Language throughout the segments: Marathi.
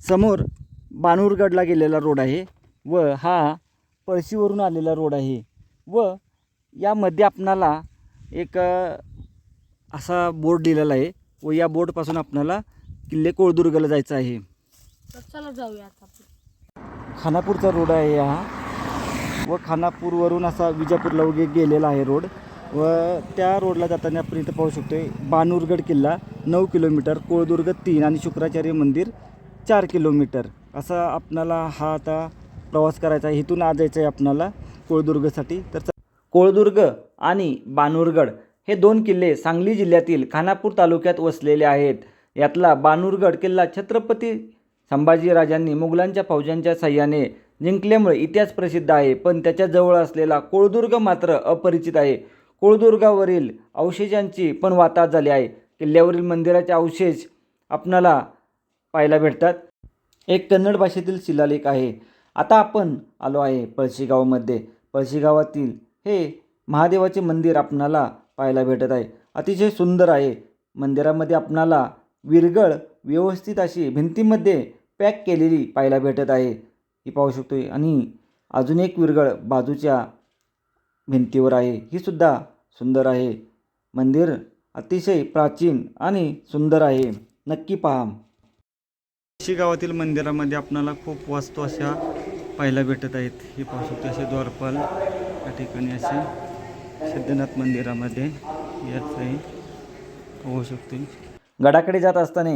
समोर बाणूरगडला गेलेला रोड आहे व हा पळशीवरून आलेला रोड आहे व यामध्ये आपणाला एक असा बोर्ड दिलेला आहे व या बोर्डपासून आपणाला किल्ले कोळदुर्गला जायचं आहे. तर चला जाऊया आता खानापूरचा रोड आहे हा व खानापूरवरून असा विजापूरला वगैरे गेलेला आहे रोड व त्या रोडला जाताना आपण इथं पाहू शकतोय बाणूरगड किल्ला नऊ किलोमीटर कोळदुर्ग तीन आणि शुक्राचार्य मंदिर चार किलोमीटर असा आपणाला हा आता प्रवास करायचा आहे. इथून आज जायचं आहे आपणाला कोळदुर्गसाठी. तर कोळदुर्ग आणि बानूरगड हे दोन किल्ले सांगली जिल्ह्यातील खानापूर तालुक्यात वसलेले आहेत. यातला बानूरगड किल्ला छत्रपती संभाजीराजांनी मुघलांच्या फौजांच्या सहाय्याने जिंकल्यामुळे इतिहास प्रसिद्ध आहे पण त्याच्याजवळ असलेला कोळदुर्ग मात्र अपरिचित आहे. कोळदुर्गावरील अवशेषांची पण वाताहत झाली आहे. किल्ल्यावरील मंदिराचे अवशेष आपणाला पाहायला भेटतात. एक कन्नड भाषेतील शिलालेख आहे. आता आपण आलो आहे पळशीगावमध्ये. पळशीगावातील हे महादेवाचे मंदिर आपणाला पाहायला भेटत आहे. अतिशय सुंदर आहे. मंदिरामध्ये आपणाला विरगळ व्यवस्थित अशी भिंतीमध्ये पॅक केलेली पाहायला भेटत आहे. ही पाहू शकतोय. आणि अजून एक विरगळ बाजूच्या भिंतीवर आहे. ही सुद्धा सुंदर आहे. मंदिर अतिशय प्राचीन आणि सुंदर आहे. नक्की पहा. शी गावातील मंदिरामध्ये आपणाला खूप वास्तू अशा पाहायला भेटत आहेत. हे पाहू शकतो असे द्वारपाल. या ठिकाणी असे सिद्धनाथ मंदिरामध्ये याचंही होऊ शकते. गडाकडे जात असताना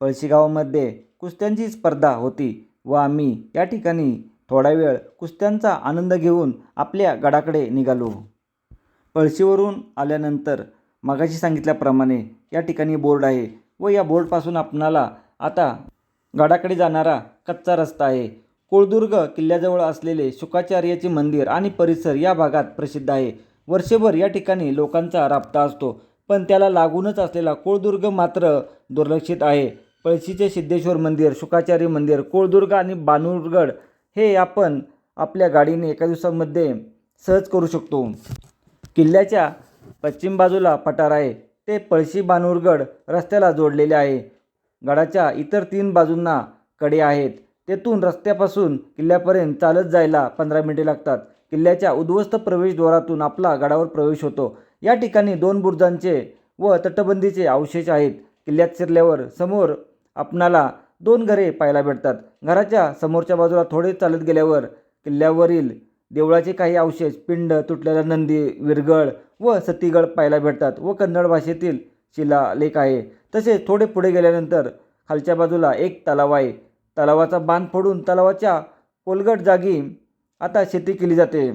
पळशी गावामध्ये कुस्त्यांची स्पर्धा होती व आम्ही या ठिकाणी थोडा वेळ कुस्त्यांचा आनंद घेऊन आपल्या गडाकडे निघालो. पळशीवरून आल्यानंतर मागाशी सांगितल्याप्रमाणे या ठिकाणी बोर्ड आहे व या बोर्डपासून आपणाला आता गडाकडे जाणारा कच्चा रस्ता आहे. कोळदुर्ग किल्ल्याजवळ असलेले शुकाचार्याचे मंदिर आणि परिसर या भागात प्रसिद्ध आहे. वर्षभर या ठिकाणी लोकांचा राबता असतो पण त्याला लागूनच असलेला कोळदुर्ग मात्र दुर्लक्षित आहे. पळशीचे सिद्धेश्वर मंदिर शुकाचार्य मंदिर कोळदुर्ग आणि बानूरगड हे आपण आपल्या गाडीने एका दिवसामध्ये सहज करू शकतो. किल्ल्याच्या पश्चिम बाजूला पठार आहे. ते पळशी बानूरगड रस्त्याला जोडलेले आहे. गडाच्या इतर तीन बाजूंना कडे आहेत. तेथून रस्त्यापासून किल्ल्यापर्यंत चालत जायला पंधरा मिनिटे लागतात. किल्ल्याच्या उद्ध्वस्त प्रवेशद्वारातून आपला गडावर प्रवेश होतो. या ठिकाणी दोन बुरुजांचे व तटबंदीचे अवशेष आहेत. किल्ल्यात शिरल्यावर समोर आपणाला दोन घरे पाहायला भेटतात. घराच्या समोरच्या बाजूला थोडे चालत गेल्यावर किल्ल्यावरील देवळाचे काही अवशेष पिंड तुटलेला नंदी विरगळ व सतीगड पाहायला भेटतात व कन्नड भाषेतील शिलालेख आहे. तसेच थोडे पुढे गेल्यानंतर खालच्या बाजूला एक तलाव आहे. तलावाचा बांध फोडून तलावाच्या कोलगट जागी आता शेती केली जाते.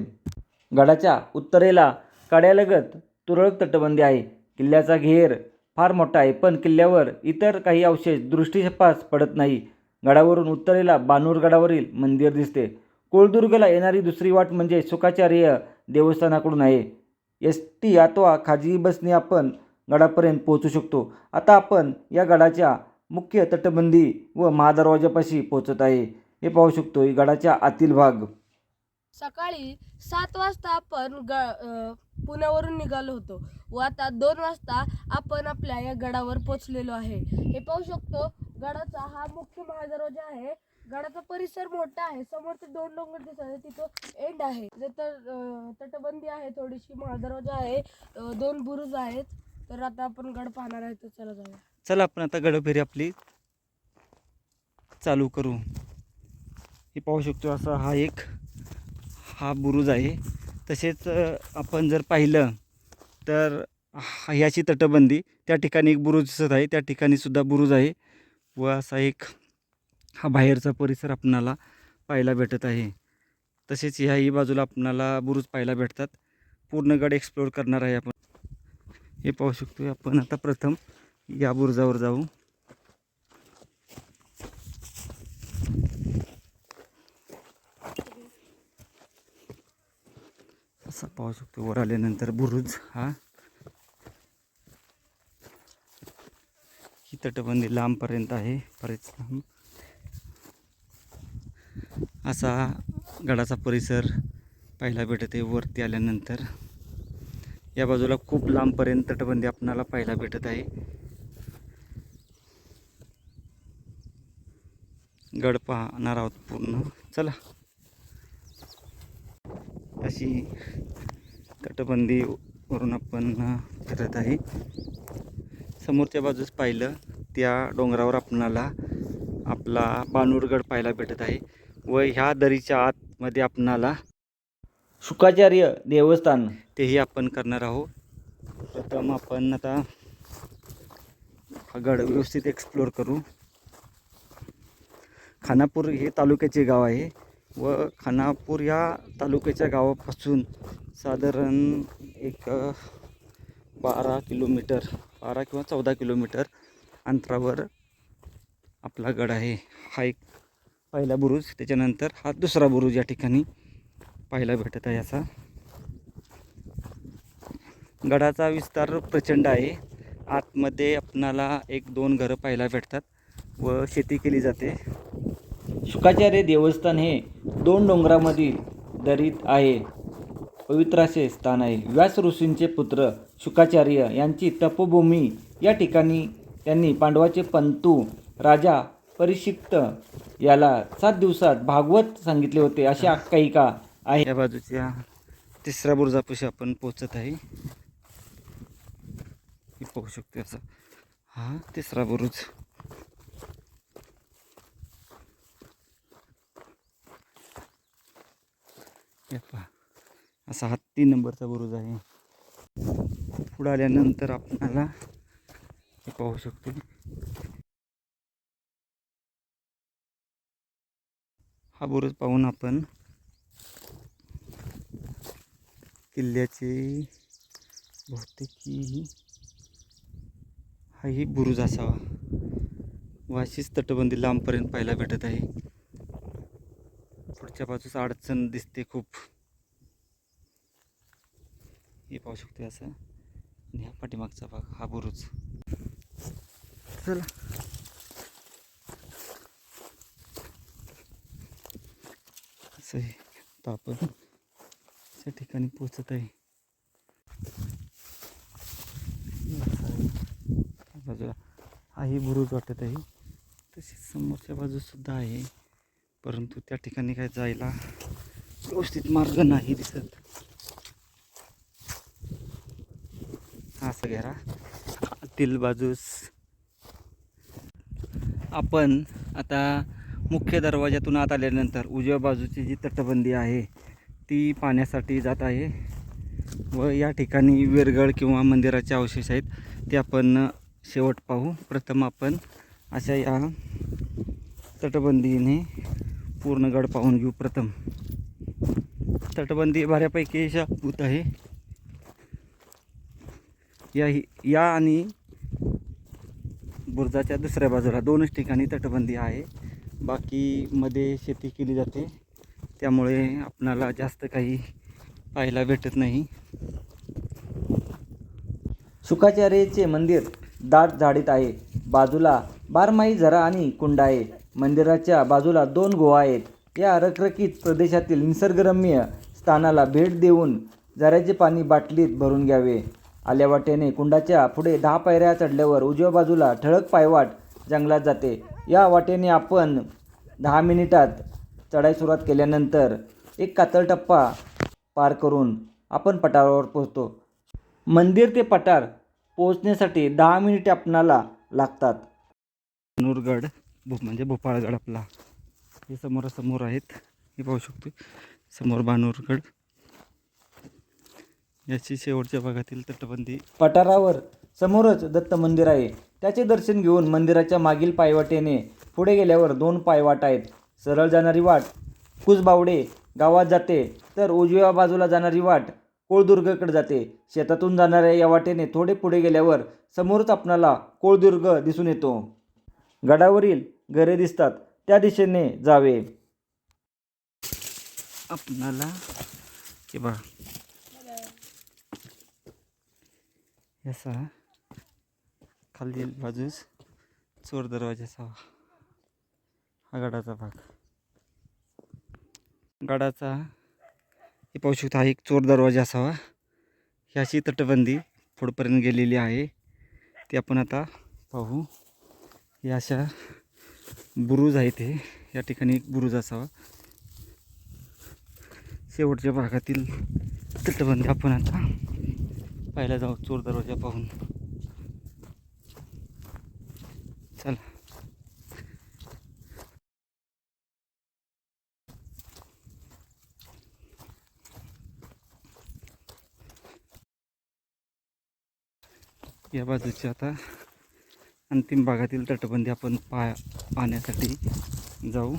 गडाच्या उत्तरेला कड्यालगत तुरळक तटबंदी आहे. किल्ल्याचा घेर फार मोठा आहे पण किल्ल्यावर इतर काही अवशेष दृष्टीशपास पडत नाही. गडावरून उत्तरेला बानूर गडावरील मंदिर दिसते. कोळदुर्गला येणारी दुसरी वाट म्हणजे सुखाचार्य देवस्थानाकडून आहे. एस टी अथवा खाजगी बसने आपण गडापर्यंत पोहोचू शकतो. आता आपण या गडाच्या मुख्य तटबंदी व महादरवाजापाशी पोहोचत आहे. हे पाहू शकतो गडाच्या आतील भाग. सकाळी सात वाजता आपण ग पुण्यावरून निघालो होतो व आता दोन वाजता आपण आपल्या या गडावर पोचलेलो आहे. हे पाहू शकतो गडाचा हा मुख्य महादरवाजा आहे. गडाचा परिसर मोठा आहे. समोर ते दोन डोंगर दिसत आहे तिथं एंड आहे. तर तटबंदी आहे थोडीशी महादरवाजा आहे. दोन बुरुज आहेत. तर आता आपण गड पाहणार आहे तर चला जाऊया. चला आपण आता गडफेरी आपली चालू करू. हे पाहू शकतो असा हा एक हा बुरुज आहे. तसेच आपण जर पाहिलं तर ह्याची तटबंदी त्या ठिकाणी एक बुरुज दिसत आहे. त्या ठिकाणी सुद्धा बुरुज आहे व असा एक हा बाहेरचा परिसर आपणाला पाहायला भेटत आहे. तसेच ह्याही बाजूला आपणाला बुरुज पाहायला भेटतात. पूर्ण गड एक्सप्लोअर करणार आहे आपण. हे पाहू शकतो आपण. आता प्रथम या बुरुजावर जाऊ. असा पाहू शकतो वर आल्यानंतर बुरुज हा. ही तटबंदी लांबपर्यंत आहे. बरेच लांब. असा गडाचा परिसर पाहायला भेटत आहे वरती आल्यानंतर या बाजूला खूप लांबपर्यंत तटबंदी आपणाला पाहायला भेटत आहे. गड पाहणार आहोत पूर्ण. चला. अशी तटबंदी वरून आपण फिरत आहे. समोरच्या बाजूस पाहिलं त्या डोंगरावर आपणाला आपला बानूरगड पाहायला भेटत आहे. व ह्या दरीच्या आतमध्ये आपणाला शुकाचार्य देवस्थान. तेही आपण करणार आहोत. प्रथम आपण आता हा गड व्यवस्थित एक्सप्लोअर करू. खानापूर हे तालुक्याचे गाव आहे व खानापूर या तालुक्याच्या गावापासून साधारण एक बारा किलोमीटर बारा किंवा चौदा किलोमीटर अंतरावर आपला गड आहे. हा एक पहिला बुरुज त्याच्यानंतर हा दुसरा बुरुज या ठिकाणी पाहायला भेटत आहे याचा. गडाचा विस्तार प्रचंड आहे. आतमध्ये आपणाला एक दोन घरं पाहायला भेटतात व शेती केली जाते. शुकाचार्य देवस्थान हे दोन डोंगरामधील दरीत आहे. पवित्र असे स्थान आहे. व्यास ऋषींचे पुत्र शुकाचार्य यांची तपोभूमी या ठिकाणी त्यांनी पांडवाचे पंतू राजा परिशिक्त याला सात दिवसात भागवत सांगितले होते अशी आख्यायिका आहे. या बाजूच्या तिसऱ्या बुरुजापाशी आपण पोचत आहे. हे पाहू शकतो असं हा तिसरा बुरुज. असा हा तीन नंबरचा बुरुज आहे. पुढे आल्यानंतर आपणाला हे पाहू शकतो. हा बुरुज पाहून आपण किल्ल्याचे बहुतेक हाही बुरुज असावा. वाशीच तटबंदी लांबपर्यंत पाहायला भेटत आहे. पुढच्या बाजूस अडचण दिसते खूप. हे पाहू शकतो असं. आणि हा पाठीमागचा भाग हा बुरुज. चला. असं हे. आपण. त्या ठिकाणी पोचत आहे. बाजूला हाही बुरुज वाटत आहे. तसेच समोरच्या बाजूस सुद्धा आहे. परंतु त्या ठिकाणी काय जायला व्यवस्थित मार्ग नाही दिसत. हा असं आतील बाजूस. आपण आता मुख्य दरवाजातून आत आल्यानंतर उजव्या बाजूची जी तटबंदी आहे ती पाण्यासाठी जात आहे व या ठिकाणी विरगळ किंवा मंदिराचे अवशेष आहेत ते आपण शेवट पाहू. प्रथम आपण अशा या तटबंदीने पूर्ण गड पाहून घेऊ. प्रथम तटबंदी बऱ्यापैकी शाबूत आहे. या या आणि बुर्जाच्या दुसऱ्या बाजूला दोनच ठिकाणी तटबंदी आहे. बाकी मध्ये शेती केली जाते. त्यामुळे आपणाला जास्त काही पाहायला भेटत नाही. सुखाचार्यचे मंदिर दाट झाडीत आहे. बाजूला बारमाही झरा आणि कुंड आहे. मंदिराच्या बाजूला दोन गुहा आहेत. या रखरखीत प्रदेशातील निसर्गरम्य स्थानाला भेट देऊन झऱ्याचे पाणी बाटलीत भरून घ्यावे. आल्या वाटेने कुंडाच्या पुढे दहा पायऱ्या चढल्यावर उजव्या बाजूला ठळक पायवाट जंगलात जाते. या वाटेने आपण दहा मिनिटात चढाई सुरुवात केल्यानंतर एक कातळ टप्पा पार करून आपण पठारावर पोहोचतो. मंदिर ते पठार पोहोचण्यासाठी दहा मिनिटे आपणाला लागतात. नूरगड भो म्हणजे भोपाळगड आपला. हे समोरासमोर आहेत. हे पाहू शकतो. समोर बानूरगड याची शेवटच्या भागातील तटबंदी. पठारावर समोरच दत्त मंदिर आहे. त्याचे दर्शन घेऊन मंदिराच्या मागील पायवाटेने पुढे गेल्यावर दोन पायवाट आहेत. सरळ जाणारी वाट. कुसबावडे गावात जाते तर उजव्या बाजूला जाणारी वाट. कोळदुर्गकडे जाते. शेतातून जाणाऱ्या या वाटेने थोडे पुढे गेल्यावर समोरच आपणाला कोळदुर्ग दिसून येतो. गडावरील घरे दिसतात. त्या दिशेने जावे. आपणाला हे बघा. याचा खाली बाजूस चोर दरवाजा असावा हा गडाचा भाग. गडाचा हे पाहू शकता हा एक चोर दरवाजा असावा. ही अशी तटबंदी पुढपर्यंत गेलेली आहे. ती आपण आता पाहू. या अशा बुरुज आहेत हे. या ठिकाणी एक बुरुज असावा. शेवटच्या भागातील तटबंदी आपण आता पाहायला जाऊ चोर दरवाजा पाहून चला या बाजूची आता अंतिम भागातील तटबंदी आपण पा पाहण्यासाठी जाऊ.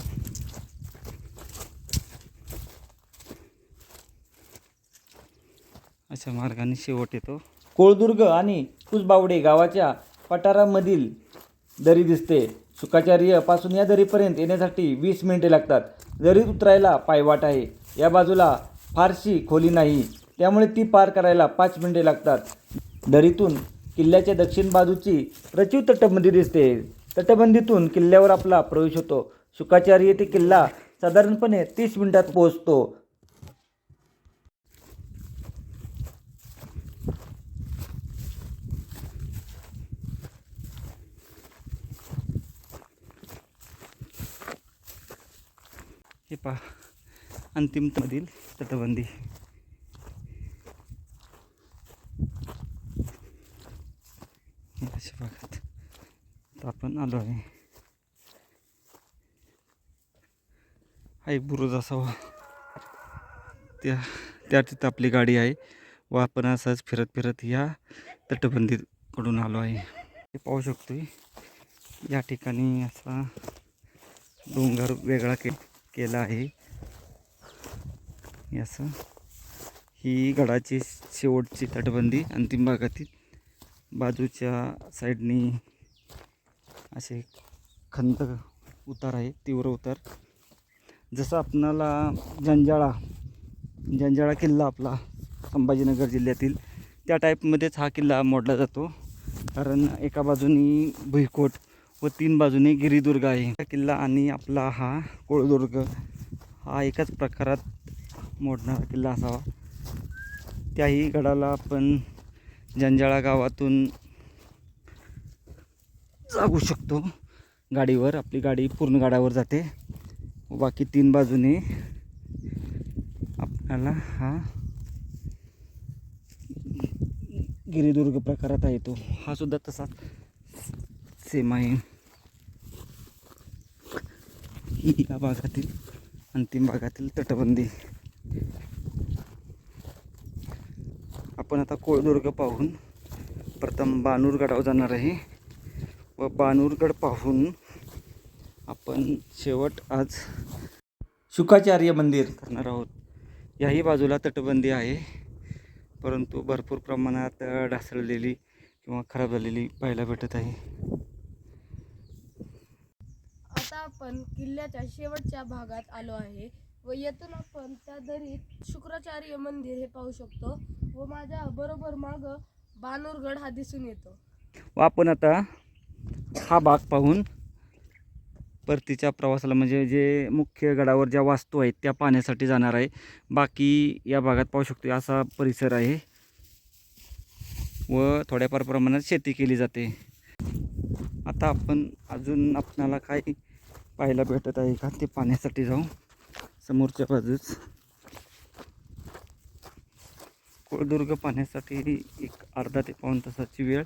अशा मार्गाने शेवट येतो. कोळदुर्ग आणि कुसबावडे गावाच्या पठारामधील दरी दिसते. सुकाचार्यपासून या दरीपर्यंत येण्यासाठी वीस मिनिटे लागतात. दरीत उतरायला पायवाट आहे. या बाजूला फारशी खोली नाही. त्यामुळे ती पार करायला पाच मिनिटे लागतात. दरीतून किल्ल्याच्या दक्षिण बाजूची रचिव तटबंदी दिसते. तटबंदीतून किल्ल्यावर आपला प्रवेश होतो. शुकाचार्य येथे किल्ला साधारणपणे तीस मिनिटात पोहोचतो. हे पहा अंतिम मधील तटबंदी. अशा भागात आपण आलो आहे. हा एक बुरुज असावा. त्या त्या तिथं आपली गाडी आहे. व आपण असाच फिरत फिरत या तटबंदीकडून आलो आहे. हे पाहू शकतो या ठिकाणी असा डोंगर वेगळा के केला आहे. असं ही गडाची शेवटची तटबंदी अंतिम भागातील बाजूच्या साईडनी असे खंत उतार आहे तीव्र उतार. जसं आपणाला जंजाळा जंजाळा किल्ला आपला संभाजीनगर जिल्ह्यातील त्या टाईपमध्येच हा किल्ला मोडला जातो. कारण एका बाजूनी भुईकोट व तीन बाजूने गिरिदुर्ग आहे. हा किल्ला आणि आपला हा कोळदुर्ग हा एकाच प्रकारात मोडणारा किल्ला असावा. त्याही गडाला आपण जंजाळा गावातून जागू शकतो. गाडीवर आपली गाडी पूर्ण गाडावर जाते. बाकी तीन बाजूने आपल्याला हा गिरिदुर्ग प्रकारात आहे तो. हा सुद्धा तसाच सेम आहे. या भागातील अंतिम भागातील तटबंदी. आपण आता कोळदुर्ग पाहून प्रथम बानूरगडावर जाणार आहे. व बानूरगड पाहून आपण शेवट आज शुकाचार्य मंदिर करणार आहोत. याही बाजूला तटबंदी आहे. परंतु भरपूर प्रमाणात ढासळलेली किंवा खराब झालेली पाहायला भेटत आहे. आता आपण किल्ल्याच्या शेवटच्या भागात आलो आहे व येथून आपण त्या दरीत शुक्राचार्य मंदिर हे पाहू शकतो. व माझ्या बरोबर माग बानूरगड हा दिसून येतो. व आपण आता हा भाग पाहून परतीच्या प्रवासाला म्हणजे जे मुख्य गडावर ज्या वास्तू आहेत त्या पाहण्यासाठी जाणार आहे. बाकी या भागात पाहू शकतो असा परिसर आहे. व थोड्याफार प्रमाणात शेती केली जाते. आता आपण अजून आपणाला काय पाहायला भेटत आहे का ते पाहण्यासाठी जाऊ. समोरच्या बाजूस कोळदुर्ग पाहण्यासाठी एक अर्धा ते पाऊण तासाची वेळ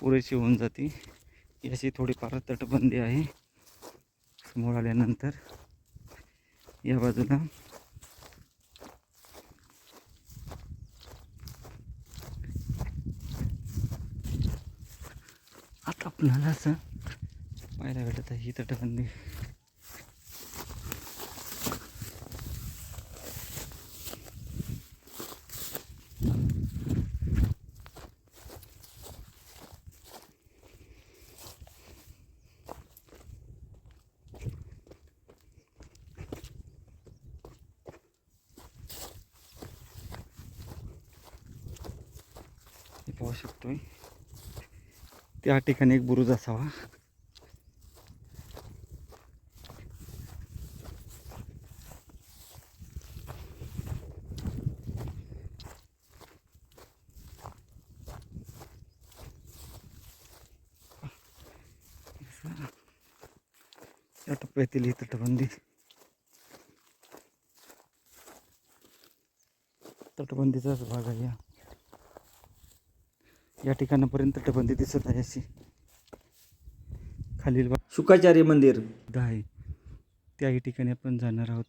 पुरेशी होऊन जाते. याची थोडीफार तटबंदी आहे. समोर आल्यानंतर या बाजूला आता आपल्याला असं पाहायला भेटत आहे ही तटबंदी. शकतोय. त्या ठिकाणी एक बुरुज असावा. या टप्प्यातील ही तटबंदी. तटबंदीचाच भाग आहे. या या ठिकाणापर्यंत तटबंदी दिसत आहे अशी. खालील शुकाचार्य मंदिर. आहे. त्याही ठिकाणी आपण जाणार आहोत.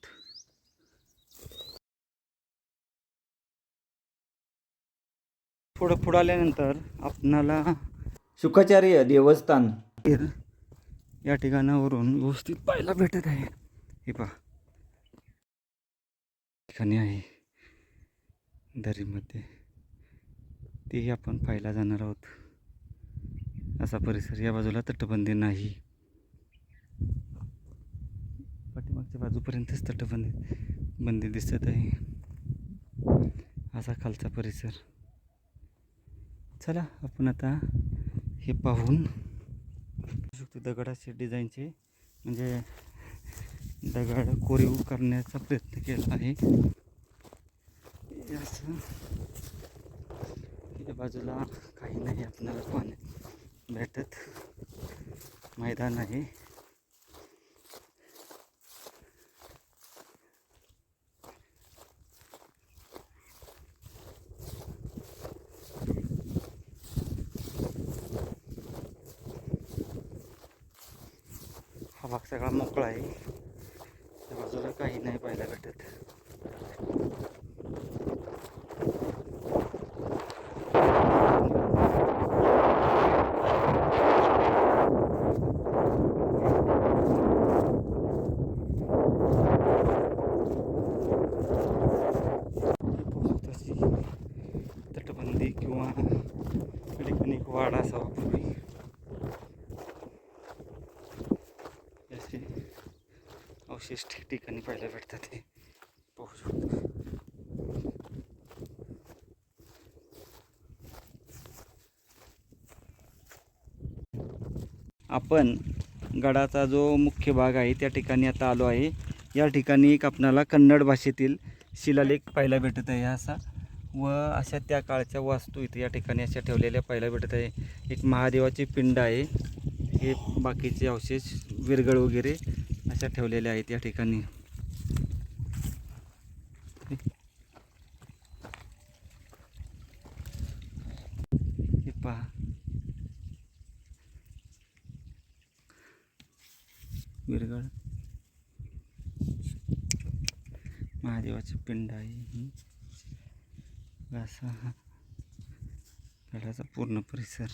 थोडं पुढं आल्यानंतर आपणाला शुकाचार्य देवस्थान. या ठिकाणावरून व्यवस्थित पाहायला भेटत आहे. हे पहा. ठिकाणी आहे. दरीमध्ये. तेही आपण पाहायला जाणार आहोत. असा परिसर या बाजूला तटबंदी नाही. पाठीमागच्या बाजूपर्यंतच तटबंदी बंदी दिसत आहे. असा खालचा परिसर. चला आपण आता हे पाहून शकतो दगडाचे डिझाईनचे म्हणजे दगड कोरीव करण्याचा प्रयत्न केला आहे. असं इकडच्या बाजूला काही नाही आपल्याला पाहण्यात भेटत मैदान आहे. हा भाग सगळा मोकळा आहे. त्या बाजूला काही नाही पाहायला भेटत हे पाहू शकतो अशी तटबंदी किंवा या ठिकाणी एक वाडा असावा पूर्वी असे ठिकाणी पाहायला भेटतात ते. पाहू शकतो. आपण गडाचा जो मुख्य भाग आहे त्या ठिकाणी आता आलो आहे. या ठिकाणी एक आपणाला कन्नड भाषेतील शिलालेख पाहायला भेटत आहे असा. व अशा त्या काळच्या वास्तू इथे या ठिकाणी अशा ठेवलेल्या पाहायला भेटत आहे. एक महादेवाची पिंड आहे. हे बाकीचे अवशेष विरगळ वगैरे अशा ठेवलेल्या आहेत या ठिकाणी. हे पहा. विरगळ महादेवाची पिंड आहे असा हा. गडाचा पूर्ण परिसर.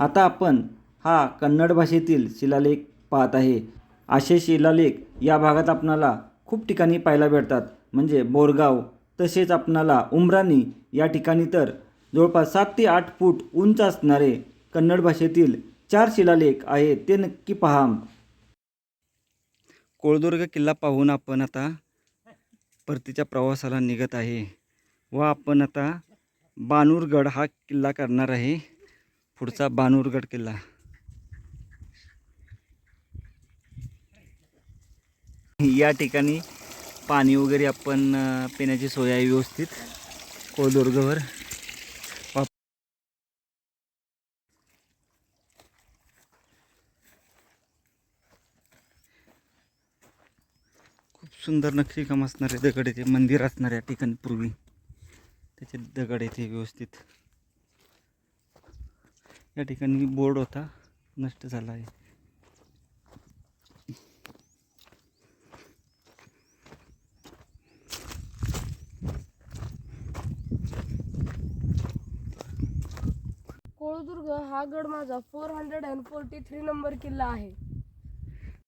आता आपण हा कन्नड भाषेतील शिलालेख पाहत आहे. असे शिलालेख या भागात आपणाला खूप ठिकाणी पाहायला भेटतात. म्हणजे बोरगाव तसेच आपणाला उमराणी या ठिकाणी तर जवळपास सात ते आठ फूट उंच असणारे कन्नड भाषेतील चार शिलालेख आहेत ते नक्की पहा. कोळदुर्ग किल्ला पाहून आपण आता परतीच्या प्रवासाला निघत आहे. व आपण आता बानूरगड हा किल्ला करणार आहे. पुढचा बानूरगड किल्ला. या ठिकाणी पाणी वगैरे आपण पिण्याची सोय आहे व्यवस्थित. कोळदुर्गवर खूप सुंदर नक्षीकाम असणारे दगड येते मंदिर असणार या ठिकाणी पूर्वी. त्याचे दगड येते व्यवस्थित. या ठिकाणी बोर्ड होता. नष्ट झाला आहे. कोळदुर्ग हा गड माझा four hundred and forty three number किल्ला आहे.